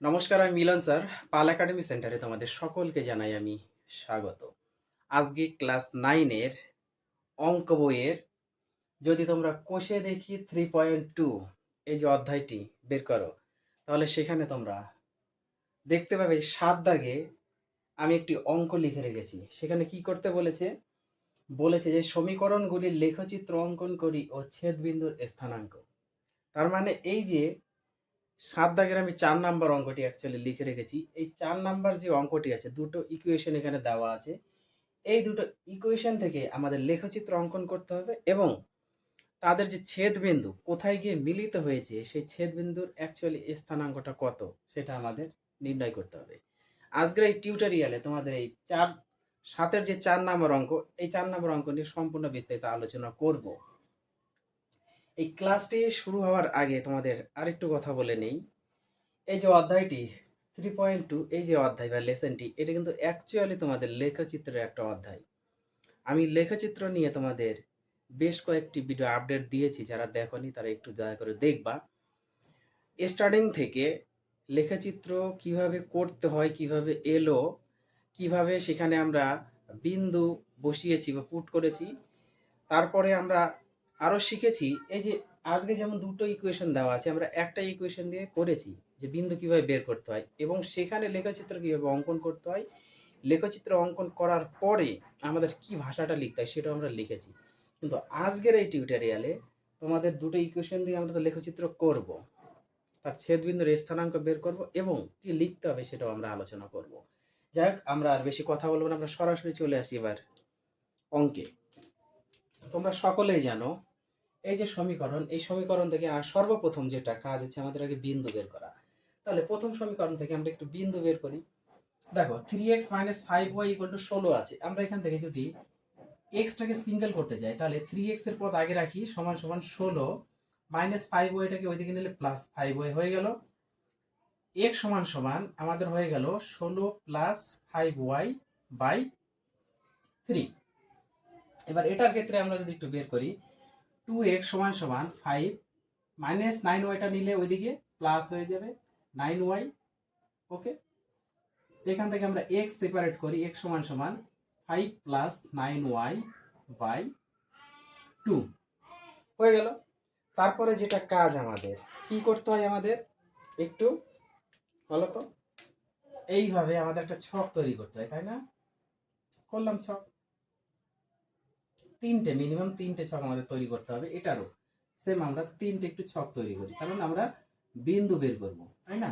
নমস্কার, আমি মিলন স্যার। পাল একাডেমি সেন্টারে তোমাদের সকলকে জানাই আমি স্বাগত। আজকে ক্লাস নাইনের অঙ্ক বইয়ের যদি তোমরা কোষে দেখি থ্রি পয়েন্ট টু এই যে অধ্যায়টি বের করো, তাহলে সেখানে তোমরা দেখতে পাবে সাত দাগে আমি একটি অঙ্ক লিখে রেখেছি। সেখানে কি করতে বলেছে? বলেছে যে সমীকরণগুলির লেখচিত্র অঙ্কন করি ও ছেদবিন্দুর স্থানাঙ্ক। তার মানে এই যে সাত দাগের আমি চার নাম্বার অঙ্কটি অ্যাকচুয়ালি লিখে রেখেছি। এই চার নাম্বার যে অঙ্কটি আছে, দুটো ইকুয়েশন এখানে দেওয়া আছে। এই দুটো ইকুয়েশন থেকে আমাদের লেখচিত্র অঙ্কন করতে হবে এবং তাদের যে ছেদবিন্দু কোথায় গিয়ে মিলিত হয়েছে, সেই ছেদবিন্দুর অ্যাকচুয়ালি স্থানাঙ্কটা কত, সেটা আমাদের নির্ণয় করতে হবে। আজকের এই টিউটোরিয়ালে তোমাদের এই চার, সাতের যে চার নম্বর অঙ্ক, এই চার নম্বর অঙ্ক নিয়ে সম্পূর্ণ বিস্তারিত আলোচনা করব। এই ক্লাসটি শুরু হওয়ার আগে তোমাদের আরেকটু কথা বলে নেই। এই যে অধ্যায়টি থ্রি পয়েন্ট টু এই যে অধ্যায় বা লেসেনটি এটা কিন্তু অ্যাকচুয়ালি তোমাদের লেখাচিত্রের একটা অধ্যায়। আমি লেখাচিত্র নিয়ে তোমাদের বেশ কয়েকটি ভিডিও আপডেট দিয়েছি, যারা দেখনি তারা একটু দয়া করে দেখবা। স্টার্টিং থেকে লেখাচিত্র কীভাবে করতে হয়, কীভাবে এলো, কীভাবে সেখানে আমরা বিন্দু বসিয়েছি বা পুট করেছি, তারপরে আমরা আরও শিখেছি, এই যে আজকে যেমন দুটো ইকুয়েশন দেওয়া আছে, আমরা একটা ইকুয়েশন দিয়ে করেছি যে বিন্দু কীভাবে বের করতে হয় এবং সেখানে লেখচিত্র কীভাবে অঙ্কন করতে হয়। লেখচিত্র অঙ্কন করার পরে আমাদের কি ভাষাটা লিখতে হয় সেটাও আমরা লিখেছি। কিন্তু আজকের এই টিউটোরিয়ালে তোমাদের দুটো ইকুয়েশন দিয়ে আমরা তো লেখচিত্র করব, তার ছেদবিন্দুর স্থানাঙ্ক বের করব এবং কি লিখতে হবে সেটাও আমরা আলোচনা করব। যাই হোক, আমরা আর বেশি কথা বলব না, আমরা সরাসরি চলে আসি এবার অঙ্কে। তোমরা সকলেই জানো এই যে সমীকরণ, এই সমীকরণ থেকে সর্বপ্রথম যেটা কাজ হচ্ছে আমাদের আগে বিন্দু বের করা। তাহলে প্রথম সমীকরণ থেকে আমরা একটু বিন্দু বের করি। দেখো three X minus five Y equal to ষোলো আছে। আমরা এখান থেকে যদি এক্সটাকে সিঙ্গেল করতে যাই, তাহলে থ্রি এক্সের পদ আগে রাখি, সমান সমান ষোলো মাইনাস ফাইভ ওয়াইটাকে ওইদিকে নিলে প্লাস ফাইভ ওয়াই হয়ে গেল। এক্স সমান সমান আমাদের হয়ে গেল ষোলো plus five Y by three এবার এটার ক্ষেত্রে আমরা যদি একটু বের করি টু এক্স সমান সমান ফাইভ মাইনাস নাইন ওয়াইটা নিলে ওইদিকে প্লাস হয়ে যাবে নাইন ওয়াই ওকে এখান থেকে আমরা এক্স সেপারেট করি এক্স সমান সমান five plus nine Y by two হয়ে গেল। তারপরে যেটা কাজ আমাদের, কি করতে হয় আমাদের? একটু বলো তো। এইভাবে আমাদের একটা ছক তৈরি করতে হয়, তাই না? করলাম ছক। তিনটে মিনিমাম তিনটে ছক আমাদের তৈরি করতে হবে, এটারও। সেম আমরা তিনটে একটু ছক তৈরি করি, কারণ আমরা বিন্দু বের করব, তাই না?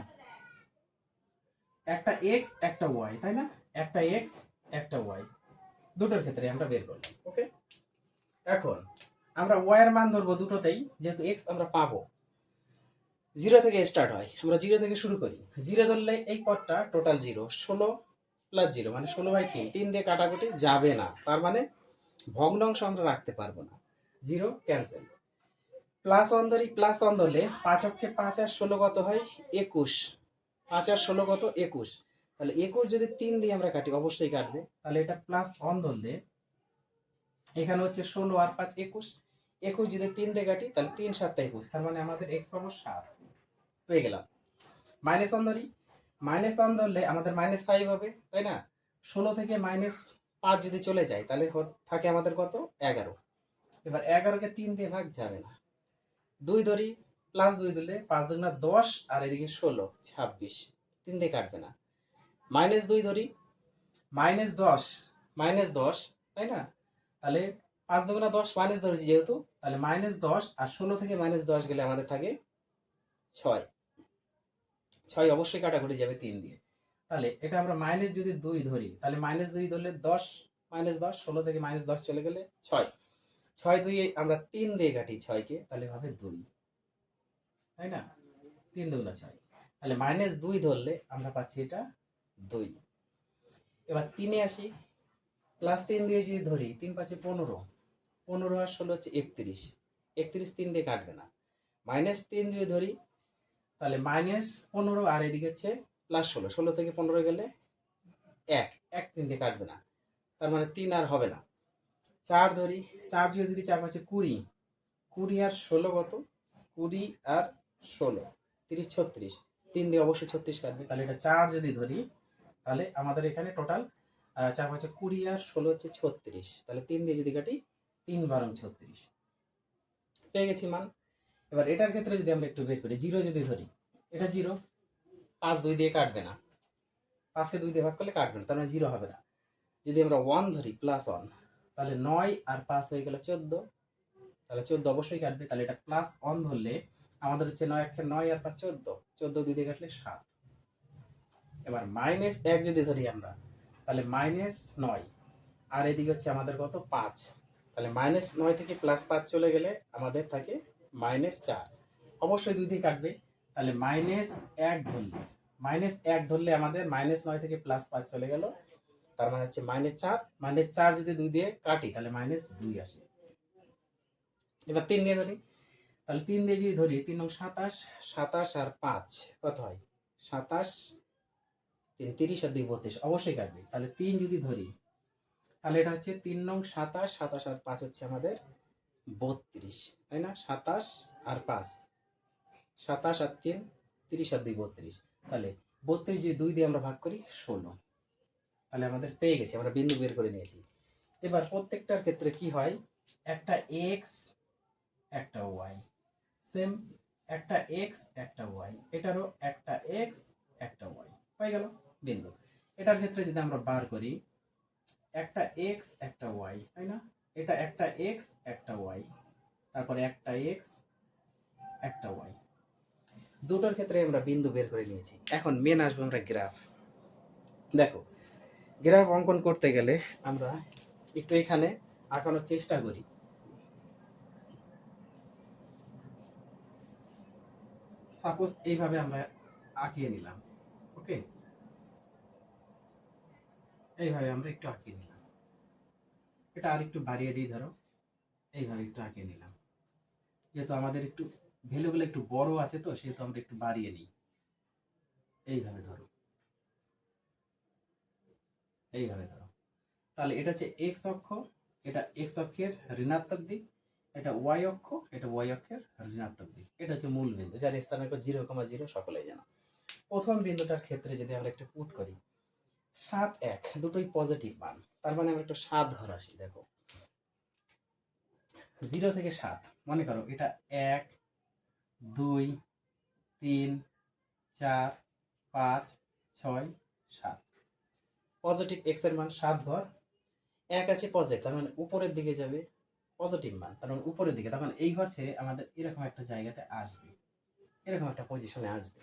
একটা এক্স একটা ওয়াই তাই না? একটা এক্স একটা ওয়াই দুটোর ক্ষেত্রে আমরা বের করলাম ওকে এখন আমরা ওয়াই এর মান ধরবো দুটোতেই, যেহেতু এক্স আমরা পাবো। জিরো থেকে স্টার্ট হয়, আমরা জিরো থেকে শুরু করি। জিরো ধরলে এই পদটা টোটাল জিরো ষোলো প্লাস জিরো মানে ষোলো বাই তিন তিন দিয়ে কাটাকুটি যাবে না, তার মানে ভগ্নাংশ আমরা রাখতে পারব না। জিরো ক্যান্সেল প্লাস অন ধরি প্লাস অন ধরলে পাঁচ অক্ষে পাঁচ আর ষোলো কত হয়? একুশ। পাঁচ আর ষোলো কত? একুশ। তাহলে একুশ যদি তিন দিয়ে আমরা কাটি, অবশ্যই কাটবে। তাহলে এটা প্লাস অন ধরলে এখানে হচ্ছে ষোলো আর পাঁচ একুশ। একুশ যদি তিন দিয়ে কাটি, তাহলে তিন সাতটা একুশ। তার মানে আমাদের এক্স পাবো সাত। হয়ে গেলাম। মাইনাস অন ধরি মাইনাস ধরলে আমাদের মাইনাস ফাইভ হবে, তাই না? ষোলো থেকে মাইনাস পাঁচ যদি চলে যায়, তাহলে থাকে আমাদের কত? এগারো। এবার এগারোকে তিন দিয়ে ভাগ যাবে না। দুই ধরি প্লাস দুই দিলে পাঁচ দুগুণা দশ, আর এদিকে ষোলো, ছাব্বিশ। তিন দিয়ে কাটবে না। মাইনাস দুই ধরি মাইনাস দশ মাইনাস দশ, তাই না? তাহলে পাঁচ দুগুণা দশ মাইনাস ধরেছি যেহেতু, তাহলে মাইনাস দশ, আর ষোলো থেকে মাইনাস দশ গেলে আমাদের থাকে ছয়। ছয় অবশ্যই কাটাকুটি যাবে তিন দিয়ে। তাহলে এটা আমরা মাইনাস যদি দুই ধরি, তাহলে মাইনাস দুই ধরলে দশ মাইনাস দশ, ষোলো থেকে মাইনাস দশ চলে গেলে ছয়। ছয় দুই আমরা তিন দিয়ে কাটি ছয়কে, তাহলে হবে দুই। তাই না? তিন দুগুণা ছয়। তাহলে মাইনাস দুই ধরলে আমরা পাচ্ছি এটা দুই। এবার তিনে আসি। প্লাস তিন দিয়ে যদি ধরি, তিন পাচ্ছে পনেরো। পনেরো আর ষোলো হচ্ছে একত্রিশ। একত্রিশ তিন দিয়ে কাটবে না। মাইনাস তিন যদি ধরি, তাহলে মাইনাস পনেরো আর এদিকে হচ্ছে প্লাস ষোলো ষোলো থেকে পনেরো গেলে এক এক তিন দিয়ে কাটবে না। তার মানে তিন আর হবে না। চার ধরি, চার যদি ধরি চার পাচ্ছে কুড়ি কুড়ি আর ষোলো কত? কুড়ি আর ষোলো, তিরিশ, ছত্রিশ। তিন দিয়ে অবশ্যই ছত্রিশ কাটবে। তাহলে এটা চার যদি ধরি, তাহলে আমাদের এখানে টোটাল চার পাঁচে কুড়ি আর ষোলো হচ্ছে ছত্রিশ। তাহলে তিন দিয়ে যদি কাটি, তিন বারং ছত্রিশ। পেয়ে গেছি মান। এবার এটার ক্ষেত্রে যদি আমরা একটু বের করি, জিরো যদি ধরি, এটা জিরো পাঁচ দুই দিয়ে কাটবে না। পাঁচকে দুই দিয়ে ভাগ করলে কাটবে না, তার মানে জিরো হবে না। যদি আমরা ওয়ান ধরি প্লাস ওয়ান তাহলে নয় আর পাঁচ হয়ে গেল চোদ্দ। তাহলে চোদ্দ অবশ্যই কাটবে, তাহলে এটা প্লাস ওয়ান ধরলে আমাদের হচ্ছে নয় একে নয় আর পাঁচ চোদ্দ। চোদ্দ দুই দিয়ে কাটলে সাত। এবার মাইনাস এক যদি ধরি আমরা, তাহলে মাইনাস নয়। আর এদিকে হচ্ছে আমাদের কত? পাঁচ। তাহলে মাইনাস নয় থেকে প্লাস পাঁচ চলে গেলে আমাদের থাকে মাইনাস চার। অবশ্যই দুই দিয়ে কাটবে। তাহলে মাইনাস এক ধরলে মাইনাস এক ধরলে আমাদের মাইনাস নয় থেকে প্লাস পাঁচ চলে গেল। তার মানে হচ্ছে মাইনাস চার মাইনাস চার যদি দুই দিয়ে কাটি, তাহলে মাইনাস দুই আসে। এবার তিন দিয়ে ধরি। তাহলে তিন দিয়ে যদি ধরি, তিন নং সাতাশ সাতাশ আর পাঁচ, কত হয়? সাতাশ, তিন, তিরিশ আর দুই, বত্রিশ, অবশ্যই কাটবে। তাহলে তিন যদি ধরি, তাহলে এটা হচ্ছে তিন নং সাতাশ সাতাশ আর পাঁচ হচ্ছে আমাদের বত্রিশ, তাই না? সাতাশ আর পাঁচ। সাতাশ আর তিন, তিরিশ আর দুই, বত্রিশ। তাহলে বত্রিশ যদি দুই দিয়ে আমরা ভাগ করি, ষোলো। তাহলে আমাদের পেয়ে গেছে, আমরা বিন্দু বের করে নিয়েছি। এবার প্রত্যেকটার ক্ষেত্রে কি হয়? একটা এক্স একটা ওয়াই সেম একটা এক্স একটা ওয়াই এটারও একটা এক্স একটা ওয়াই হয়ে গেল বিন্দু। এটার ক্ষেত্রে যদি আমরা বার করি, একটা এক্স একটা ওয়াই তাই না? এটা একটা এক্স একটা ওয়াই তারপরে একটা এক্স একটা ওয়াই দুটোর ক্ষেত্রে আমরা বিন্দু বের করে নিয়েছি। এখন মেন আসব আমরা গ্রাফ দেখো গ্রাফ অঙ্কন করতে গেলে আমরা একটু এখানে আঁকানোর চেষ্টা করি। সাপোজ এইভাবে আমরা আঁকিয়ে নিলাম ওকে এইভাবে আমরা একটু আঁকিয়ে নিলাম। এটা আর একটু বাড়িয়ে দিই, ধরো। এইভাবে একটু আঁকিয়ে নিলাম। যেহেতু আমাদের একটু ভ্যালুগুলো একটু বড় আছে তো, সেহেতু আমরা একটু বাড়িয়ে নিই। এইভাবে ধরো। এইভাবে ধরো। তাহলে এটা হচ্ছে এক্স অক্ষ, এটা এক্স অক্ষের ঋণাত্মক দিক, এটা ওয়াই অক্ষ, এটা ওয়াই অক্ষের ঋণাত্মক দিক। এটা হচ্ছে মূল বিন্দু, যার স্থানাঙ্ক জিরো কমা জিরো সকলেই জানো। প্রথম বিন্দুটার ক্ষেত্রে যদি আমরা একটু পুট করি, সাত এক, দুটোই পজিটিভ মান। তার মানে আমরা একটু সাত ঘর আসি, দেখো। জিরো থেকে সাত, মনে করো এটা এক দুই, তিন, চার, পাঁচ, ছয়, সাত। পজিটিভ এক্সের মান সাত ঘর এক আছে পজিটিভ তার মানে উপরের দিকে যাবে পজিটিভ মান। তার মানে উপরের দিকে তখন এই ঘর ছেড়ে আমাদের এরকম একটা জায়গাতে আসবে। এরকম একটা পজিশনে আসবে।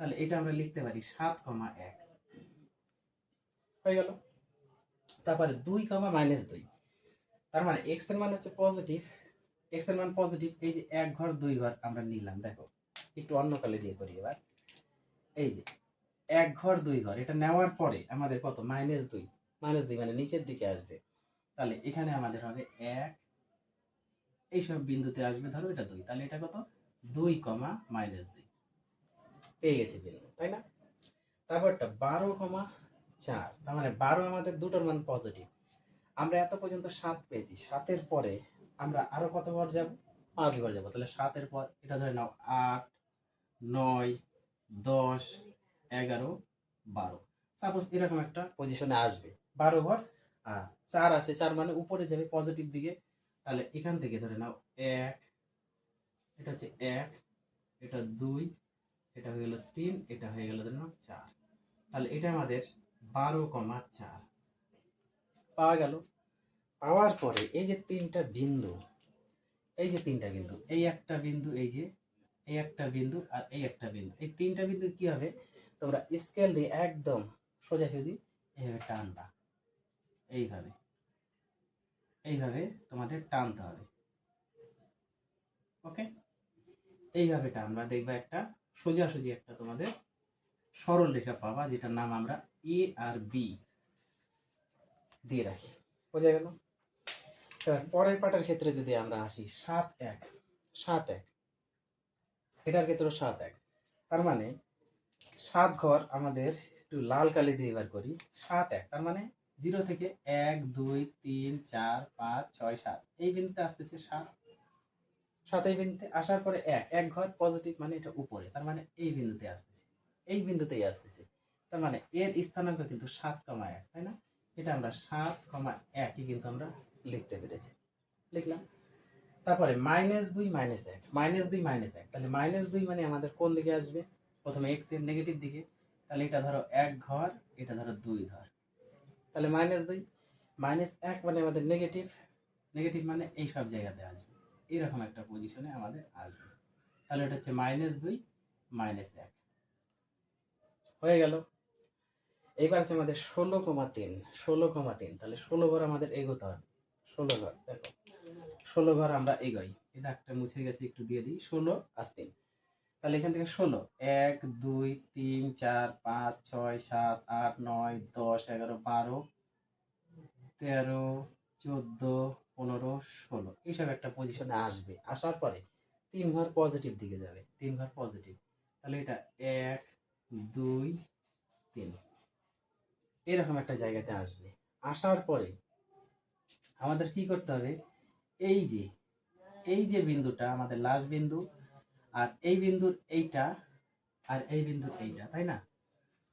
তাহলে এটা আমরা লিখতে পারি সাত কমা এক। হয়ে গেল। তারপরে দুই কমা মাইনাস দুই। তার মানে এক্সের মান হচ্ছে পজিটিভ এক্সের মান পজিটিভ এই যে এক ঘর, দুই ঘর আমরা নিলাম, দেখো। একটু অন্য কালে দিয়ে করি এবার। এই যে, এক ঘর, দুই ঘর, এটা নেওয়ার পরে আমাদের কত? মাইনাস দুই। মাইনাস দুই মানে নিচের দিকে আসবে। তাহলে এখানে আমাদের হবে এক। এইসব বিন্দুতে আসবে, ধরো এটা দুই। তাহলে এটা কত? দুই কমা মাইনাস দুই। পেয়ে গেছি বিন্দু, তাই না? তারপরটা বারো কমা চার। তার মানে বারো আমাদের দুটোর মান পজিটিভ আমরা এত পর্যন্ত সাত পেয়েছি। সাতের পরে আমরা আরও কত ঘর যাব? পাঁচ ঘর যাব। তাহলে সাতের পর এটা ধরে নাও আট নয় দশ এগারো বারো। সাপোজ এরকম একটা পজিশনে আসবে। বারো ঘর আর চার আছে চার মানে উপরে যাবে পজিটিভ দিকে। তাহলে এখান থেকে ধরে নাও এক এটা হচ্ছে এক এটা দুই এটা হয়ে গেল তিন এটা হয়ে গেল ধরে নাও চার। তাহলে এটা আমাদের বারো কমা চার। পাওয়া গেল? পাওয়ার পরে এই যে তিনটা বিন্দু, এই যে তিনটা বিন্দু, এই একটা বিন্দু, এই যে, এই একটা বিন্দু আর এই একটা বিন্দু, এই তিনটা বিন্দু কি হবে? তোমরা স্কেল দিয়ে একদম সোজাসুজি এইভাবে টানবা। এইভাবে এইভাবে তোমাদের টানতে হবে। ওকে এইভাবে টানবা, দেখবা একটা সোজাসুজি একটা তোমাদের সরল রেখা পাবা, যেটার নাম আমরা এ আর বি দিয়ে রাখি। বোঝা গেল? পরের পাটার ক্ষেত্রে যদি আমরা আসি, সাত এক। সাত এক। এটার ক্ষেত্রে সাত এক। তার মানে সাত ঘর আমাদের একটু লাল কালি দিয়ে এবার করি। সাত এক। তার মানে জিরো থেকে এক, দুই, তিন, চার, পাঁচ, ছয়, সাত। এই বিন্দুতে আসতেছে সাত। সাত এই বিন্দুতে আসার পরে এক। এক ঘর পজিটিভ মানে এটা উপরে। তার মানে এই বিন্দুতে আসতেছে। এই বিন্দুতেই আসতেছে। তার মানে এর স্থানাঙ্ক কিন্তু সাত কমা এক, তাই না? এটা আমরা সাত কমা একই কিন্তু আমরা লিখতে পেরেছি। লিখলাম। তারপরে মাইনাস দুই মাইনাস এক। মাইনাস দুই মাইনাস এক। তাহলে মাইনাস দুই মানে আমাদের কোন দিকে আসবে? প্রথমে এক্সের নেগেটিভ দিকে। তাহলে এটা ধরো এক ঘর, এটা ধরো দুই ঘর। তাহলে মাইনাস দুই মাইনাস এক মানে আমাদের নেগেটিভ নেগেটিভ মানে এই সব জায়গাতে আসবে। এইরকম একটা পজিশনে আমাদের আসবে। তাহলে এটা হচ্ছে মাইনাস দুই মাইনাস এক। হয়ে গেল। এইবার আছে আমাদের ষোলো কমা তিন। ষোলো কমা তিন। তাহলে ষোলো ঘর আমাদের এগোতে হবে। ষোলো ঘর, দেখো। ষোলো ঘর আমরা এগোই। এই দাগটা মুছে গেছে, একটু দিয়ে দিই। ষোলো আর তিন। তাহলে এখান থেকে ষোলো। এক, দুই, তিন, চার, পাঁচ, ছয়, সাত, আট, নয়, দশ, এগারো, বারো, তেরো, চোদ্দ, পনেরো, ষোলো। এইসব একটা পজিশনে আসবে। আসার পরে তিন ঘর পজিটিভ দিকে যাবে। তিন ঘর পজিটিভ তাহলে এটা এক, দুই, তিন। এরকম একটা জায়গাতে আসবে। আসার পরে আমাদের কি করতে হবে? এই যে এই যে বিন্দুটা আমাদের লাস্ট বিন্দু, আর এই বিন্দুর এইটা, আর এই বিন্দুর এইটা, তাই না?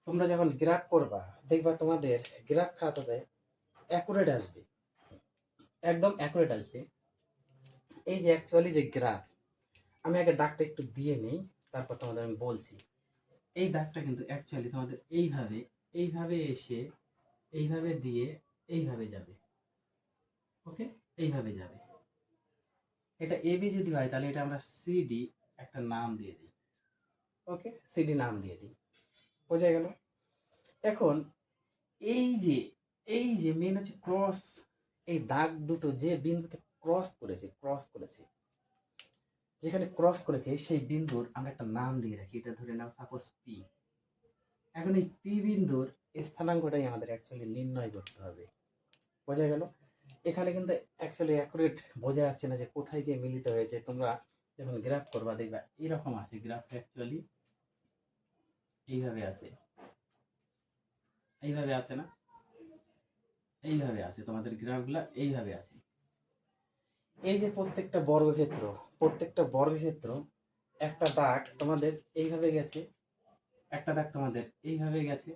তোমরা যখন গ্রাফ করবা, দেখবা তোমাদের গ্রাফ খাতাতে অ্যাকুরেট আসবে। একদম অ্যাকুরেট আসবে। এই যে অ্যাকচুয়ালি যে গ্রাফ আমি আগে দাগটা একটু দিয়ে নেই, তারপর তোমাদের আমি বলছি। এই দাগটা কিন্তু অ্যাকচুয়ালি তোমাদের এইভাবে এইভাবে এসে, এইভাবে দিয়ে, এইভাবে যাবে। ওকে? এইভাবে যাবে। এটা এবি যদি হয় তাহলে এটা আমরা সিডি একটা নাম দিয়ে দিই। ওকে? সিডি নাম দিয়ে দিই। বোঝা গেল? এখন এই যে এই যে মেন হচ্ছে ক্রস এই দাগ দুটো যে বিন্দুতে ক্রস করেছে ক্রস করেছে, যেখানে ক্রস করেছে, সেই বিন্দুর আমরা একটা নাম দিয়ে রাখি। এটা ধরে নাও সাপোজ পি এখন এই পি বিন্দুর স্থানাঙ্কটাই আমাদের অ্যাকচুয়ালি নির্ণয় করতে হবে। বোঝা গেল? এখানে কিন্তু অ্যাকচুয়ালি অ্যাকুরেট বোঝা যাচ্ছে না যে কোথায় গিয়ে মিলিত হয়েছে। তোমরা যখন গ্রাফ করবা দেখবা এরকম আছে গ্রাফ অ্যাকচুয়ালি এইভাবে আছে। এইভাবে আছে না? এইভাবে আছে, তোমাদের গ্রাফগুলা এইভাবে আছে। এই যে প্রত্যেকটা বর্গক্ষেত্র প্রত্যেকটা বর্গক্ষেত্র, একটা দাগ তোমাদের এইভাবে গেছে, একটা দাগ তোমাদের এইভাবে গেছে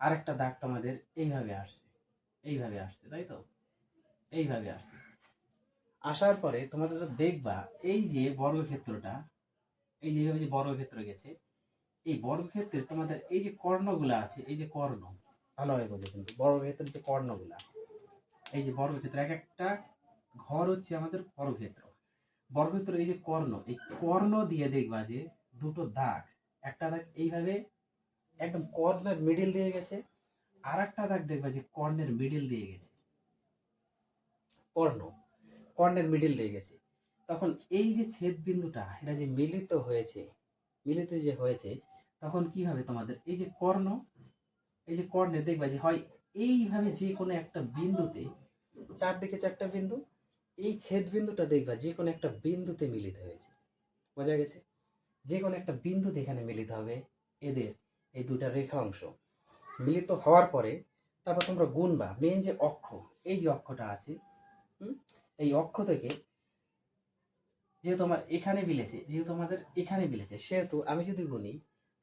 আর একটা দাগ তোমাদের এইভাবে আসছে এইভাবে আসছে, তাই তো? এইভাবে আসছে। আসার পরে তোমাদের দেখবা, এই যে বর্গক্ষেত্রটা, এই যে এইভাবে যে বর্গক্ষেত্র গেছে, এই বর্গক্ষেত্রে তোমাদের এই যে কর্ণগুলা আছে, এই যে কর্ণ ভালোভাবে বোঝে কিন্তু, বর্গক্ষেত্রের যে কর্ণগুলা, এই যে বর্গক্ষেত্র, এক একটা ঘর হচ্ছে আমাদের বর্গক্ষেত্র। বর্গক্ষেত্র এই যে কর্ণ, এই কর্ণ দিয়ে দেখবা যে দুটো দাগ, একটা দাগ এইভাবে একদম কর্ণের মিডিল দিয়ে গেছে আর একটা দাগ দেখবা যে কর্ণের মিডিল দিয়ে গেছে। কর্ণ, কর্ণের মিডিল দিয়ে গেছে। তখন এই যে ছেদ বিন্দুটা এটা যে মিলিত হয়েছে, মিলিত যে হয়েছে, তখন কি হবে তোমাদের? এই যে কর্ণ, এই যে কর্ণে দেখবা যে হয় এইভাবে যে কোনো একটা বিন্দুতে, চারদিকে চারটা বিন্দু, এই ছেদ বিন্দুটা দেখবা যে কোনো একটা বিন্দুতে মিলিত হয়েছে। বোঝা গেছে? যে কোনো একটা বিন্দুতে এখানে মিলিত হবে এদের, এই দুটা রেখা অংশ। মিলিত হওয়ার পরে তারপর তোমরা গুনবা। মেন যে অক্ষ, এই যে অক্ষটা আছে এই অক্ষ থেকে যেহেতু আমার এখানে মিলেছে, যেহেতু আমাদের এখানে মিলেছে, সেহেতু আমি যদি গুনি,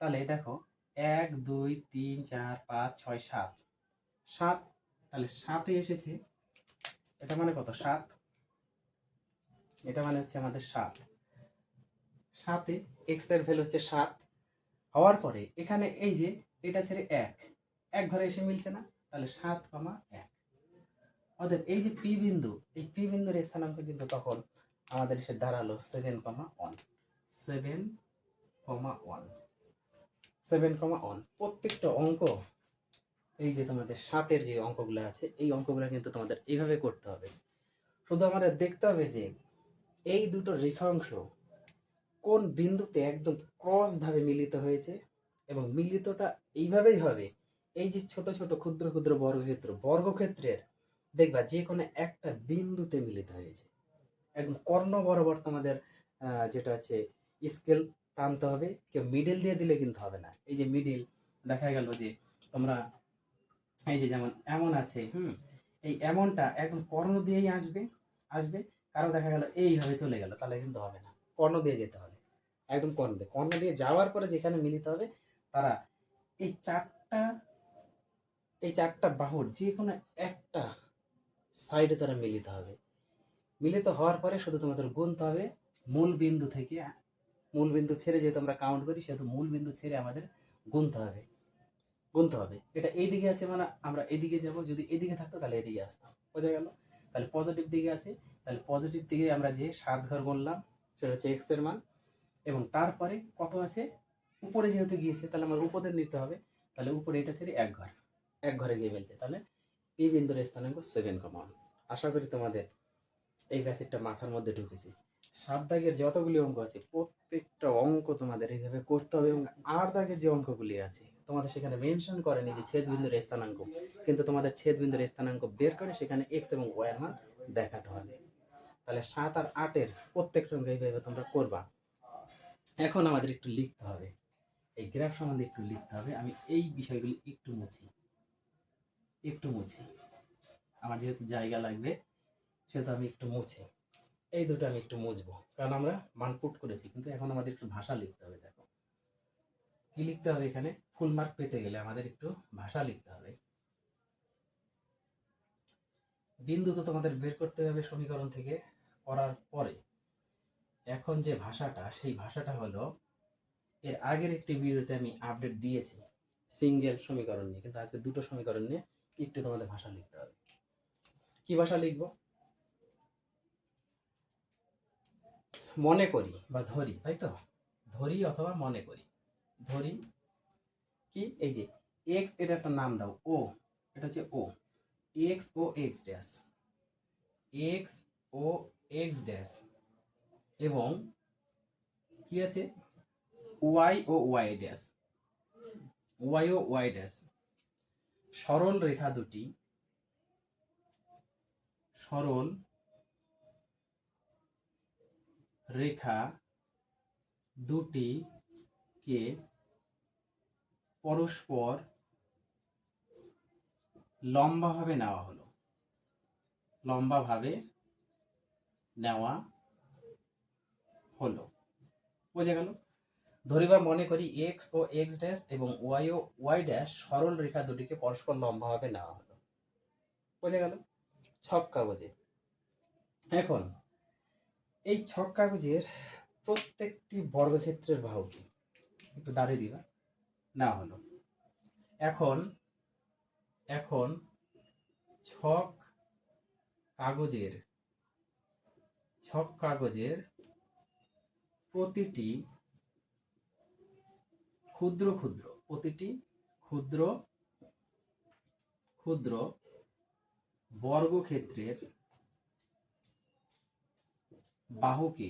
তাহলে দেখো এক, দুই, তিন, চার, পাঁচ, ছয়, সাত। সাত, তাহলে সাতে এসেছে, এটা মানে কত? সাত। এটা মানে হচ্ছে আমাদের সাত। সাতে এক্সের ভ্যালু হচ্ছে সাত। হওয়ার পরে এখানে এই যে এটা ছেড়ে এক। এক ঘরে এসে মিলছে না, তাহলে সাত কমা এক। অতএব এই যে পি বিন্দু, এই পি বিন্দুর স্থানাঙ্ক কিন্তু তখন আমাদের এসে দাঁড়াল seven comma one seven comma one seven comma one প্রত্যেকটা অঙ্ক, এই যে তোমাদের সাতের যে অঙ্কগুলো আছে, এই অঙ্কগুলো কিন্তু তোমাদের এইভাবে করতে হবে। শুধু আমাদের দেখতে হবে যে এই দুটো রেখাংশ কোন বিন্দুতে একদম ক্রস ভাবে মিলিত হয়েছে এবং মিলিতটা এইভাবেই হবে। এই যে ছোট ছোট ক্ষুদ্র ক্ষুদ্র বর্গক্ষেত্র, বর্গক্ষেত্রের দেখবা যে কোনো একটা বিন্দুতে মিলিত হয়েছে। একদম কর্ণ বরাবর তোমাদের যেটা হচ্ছে স্কেল টানতে হবে, কেউ মিডিল দিয়ে দিলে কিন্তু হবে না। এই যে মিডিল দেখা গেল যে তোমরা, এই যে যেমন, এমন আছে, হুম? এই এমনটা একদম কর্ণ দিয়েই আসবে আসবে। কারও দেখা গেল এইভাবে চলে গেল, তাহলে কিন্তু হবে না। কর্ণ দিয়ে যেতে হবে। একদম কর্ণ দিয়ে। কর্ণ দিয়ে যাওয়ার পরে যেখানে মিলিত হবে, তারা এই চারটা এই চারটা বাহুর যে কোনো একটা সাইডে তারা মিলিত হবে। মিলিত হওয়ার পরে শুধু তোমাদের গুনতে হবে। মূল বিন্দু থেকে, মূল বিন্দু ছেড়ে যেহেতু আমরা কাউন্ট করি, সেহেতু মূল বিন্দু ছেড়ে আমাদের গুনতে হবে। গুনতে হবে। এটা এইদিকে আছে মানে আমরা এদিকে যাব। যদি এদিকে থাকতো তাহলে এদিকে আসতাম। বোঝা গেল? তাহলে পজিটিভ দিকে আছে। তাহলে পজিটিভ দিকে আমরা যে সাত ঘর বললাম সেটা হচ্ছে এক্সের মান। এবং তারপরে কত আছে? উপরে যেহেতু গিয়েছে, তাহলে আমার উপরে নিতে হবে। তাহলে উপরে এটা ছেড়ে এক ঘর, এক ঘরে গিয়ে ফেলছে তাহলে পি বিন্দুর স্থানাঙ্ক সেভেন কমন। আশা করি তোমাদের এই ব্যাসেটটা মাথার মধ্যে ঢুকেছে। সাত দাগের যতগুলি অঙ্ক আছে, প্রত্যেকটা অঙ্ক তোমাদের এইভাবে করতে হবে এবং আট দাগের যে অঙ্কগুলি আছে, তোমাদের সেখানে মেনশন করেনি যে ছেদ বিন্দুর স্থানাঙ্ক। কিন্তু তোমাদের ছেদ বিন্দুর স্থানাঙ্ক বের করে সেখানে এক্স এবং ওয়াই মান দেখাতে হবে। তাহলে সাত আর আটের প্রত্যেকটা অঙ্ক এইভাবে তোমরা করবা। এখন আমাদের একটু লিখতে হবে। এই গ্রাফ সম্বন্ধে একটু লিখতে হবে। আমি এই বিষয়গুলি একটু মুছি। একটু মুছি। আমার যেহেতু জায়গা লাগবে, সেহেতু আমি একটু মুছি। এই দুটো আমি একটু মুছবো, কারণ আমরা মান পুট করেছি, কিন্তু এখন আমাদের একটু ভাষা লিখতে হবে, দেখো। কি লিখতে হবে এখানে? ফুল মার্ক পেতে গেলে আমাদের একটু ভাষা লিখতে হবে। বিন্দু তো তোমাদের বের করতে হবে সমীকরণ থেকে করার পরে। এখন যে ভাষাটা, সেই ভাষাটা হলো, এর আগের একটি ভিডিওতে আমি আপডেট দিয়েছি সিঙ্গেল সমীকরণ নিয়ে, কিন্তু আজকে দুটো সমীকরণ নিয়ে একটু তোমাদের ভাষা লিখতে হবে। কি ভাষা লিখব? মনে করি বা ধরি, তাই তো? ধরি অথবা মনে করি। ধরি কি? এই যে এক্স এটা একটা নাম দাও ও এটা হচ্ছে ও এক্স ও এক্স ড্যাশ এক্স ও এক্স ড্যাশ এবং কি আছে? ওয়াই ও ওয়াই ড্যাশ ওয়াই ও ওয়াই ড্যাশ সরল রেখা দুটি। সরল রেখা দুটিকে পরস্পর লম্বাভাবে নেওয়া হলো। লম্বাভাবে নেওয়া হলো। বোঝা গেল? ধরিবা মনে করি এক্স ও এক্স ড্যাশ এবং ওয়াই ও ওয়াই ড্যাশ সরল রেখা দুটিকে পরস্পর লম্বাভাবে নেওয়া হলো। বোঝা গেল? ছক কাগজে। এখন, এই ছক কাগজের প্রত্যেকটি বর্গক্ষেত্রের বাহু কি? একটু দাঁড়িয়ে দিবা। না হলো। এখন এখন ছক কাগজের ছক কাগজের প্রতিটি ক্ষুদ্র ক্ষুদ্র, প্রতিটি ক্ষুদ্র ক্ষুদ্র বর্গক্ষেত্রের বাহুকে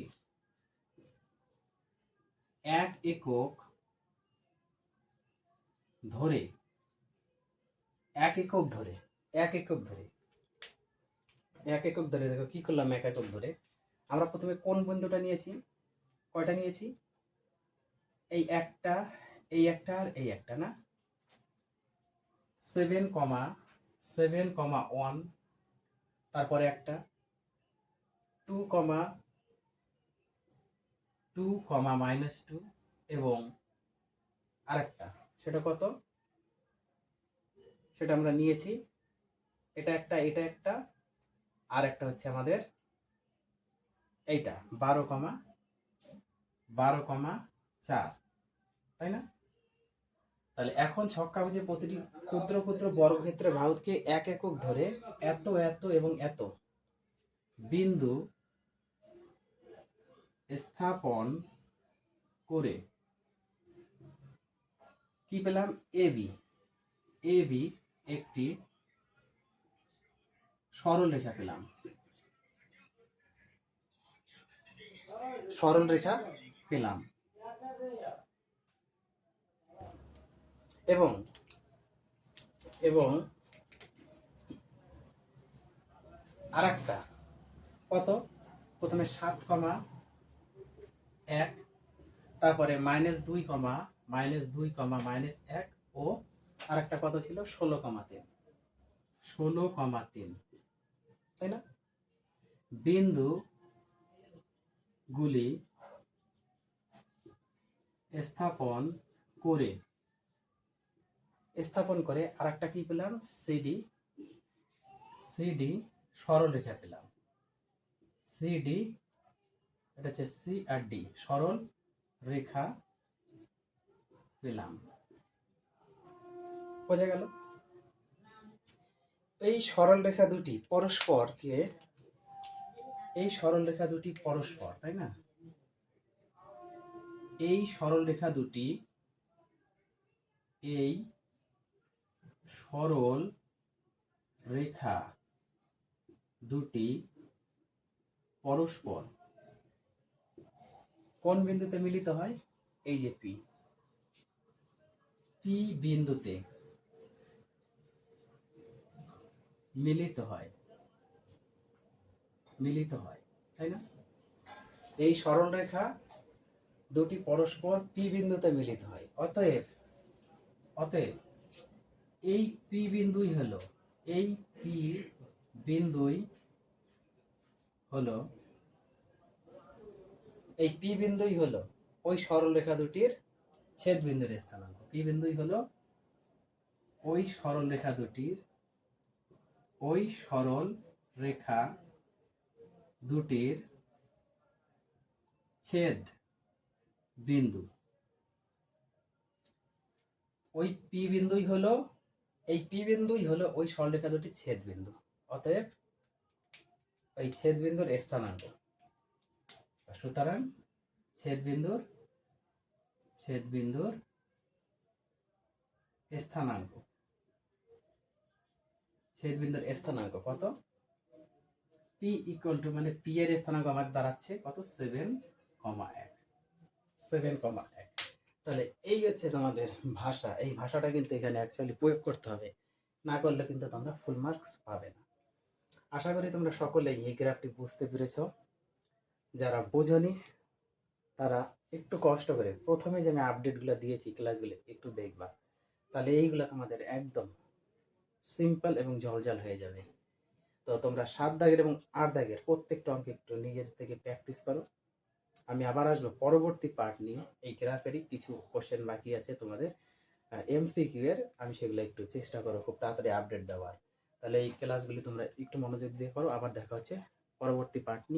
এক একক ধরে, এক একক ধরে, এক একক ধরে, এক একক ধরে, দেখো কি করলাম এক একক ধরে? আমরা প্রথমে কোন বিন্দুটা নিয়েছি? কয়টা নিয়েছি? এই একটা এই একটা আর এই একটা, না? Seven comma seven comma one তারপরে একটা two comma two comma minus two এবং আরেকটা, সেটা কত? সেটা আমরা নিয়েছি। এটা একটা এটা একটা আর একটা হচ্ছে আমাদের এইটা, বারো কমা বারো কমা চার, তাই না? তাহলে এখন ছক কাগজে প্রতিটি ক্ষুদ্র ক্ষুদ্র বর্গক্ষেত্রে ভারতকে এক একক ধরে এত এত এবং এত। বিন্দু স্থাপন করে কি পেলাম? এবি এবি একটি সরল রেখা পেলাম। সরল রেখা পেলাম। এবং এবং আর একটা কত? প্রথমে সাত কমা এক, তারপরে মাইনাস দুই কমা, মাইনাস দুই কমা, মাইনাস এক, ও আর একটা কত ছিল? ষোলো কমা তিন। ষোলো কমা তিন। তাই না? বিন্দু গুলি স্থাপন করে স্থাপন করে আর একটা কি পেলাম? সিডি সিডি সরল রেখা পেলাম। সিডি এটা হচ্ছে সি আর ডি সরল রেখা পেলাম। বোঝা গেল? এই সরল রেখা দুটি পরস্পরকে, এই সরল রেখা দুটি পরস্পর, তাই না? এই সরল রেখা দুটি, এই সরল রেখা দুটি পরস্পর। কোন বিন্দুতে মিলিত হয়? এই যে পি পি বিন্দুতে মিলিত হয়। মিলিত হয়, তাই না? এই সরল রেখা দুটি পরস্পর পি বিন্দুতে মিলিত হয়। অতএব অতএব এই পি বিন্দুই হলো, এই পি বিন্দুই হলো, এই পি বিন্দুই হলো ওই সরল রেখা দুটির ছেদ বিন্দুর স্থানাঙ্ক। পি বিন্দুই হলো ওই সরল রেখা দুটির, ওই সরল রেখা দুটির ছেদ বিন্দু ওই পি বিন্দুই হলো এই পি বিন্দুই হলো ওই সরলরেখা দুটির ছেদ বিন্দু অতএব ওই ছেদ বিন্দুর স্থানাঙ্ক। সুতরাং ছেদ বিন্দুর ছেদ বিন্দুর স্থানাঙ্ক। ছেদ বিন্দুর স্থানাঙ্ক কত? পি ইকুয়াল টু মানে পি এর স্থানাঙ্ক আমার দাঁড়াচ্ছে কত? সেভেন কমা এক। সেভেন কমা এক। তাহলে এই হচ্ছে তোমাদের ভাষা। এই ভাষাটা কিন্তু এখানে অ্যাকচুয়ালি প্রয়োগ করতে হবে। না করলে কিন্তু তোমরা ফুল মার্কস পাবে না। আশা করি তোমরা সকলেই এই গ্রাফটি বুঝতে পেরেছ। যারা বোঝনি, তারা একটু কষ্ট করে প্রথমে যে আমি আপডেটগুলো দিয়েছি ক্লাসগুলো একটু দেখবা। তাহলে এইগুলো তোমাদের একদম সিম্পল এবং জলজল হয়ে যাবে। তো তোমরা সাত দাগের এবং আট দাগের প্রত্যেকটা অঙ্ক একটু নিজের থেকে প্র্যাকটিস করো। আমি আবার আসব পরবর্তী পার্ট নিয়ে। এই গ্রাফেরই কিছু কোশ্চেন বাকি আছে তোমাদের। এমসিকিউ এর, আমি সেগুলো একটু চেষ্টা করো খুব তাড়াতাড়ি আপডেট দেওয়ার। তাহলে এই ক্লাসগুলি তোমরা একটু মনোযোগ দিয়ে করো, আবার দেখা হচ্ছে পরবর্তী পার্ট নিয়ে।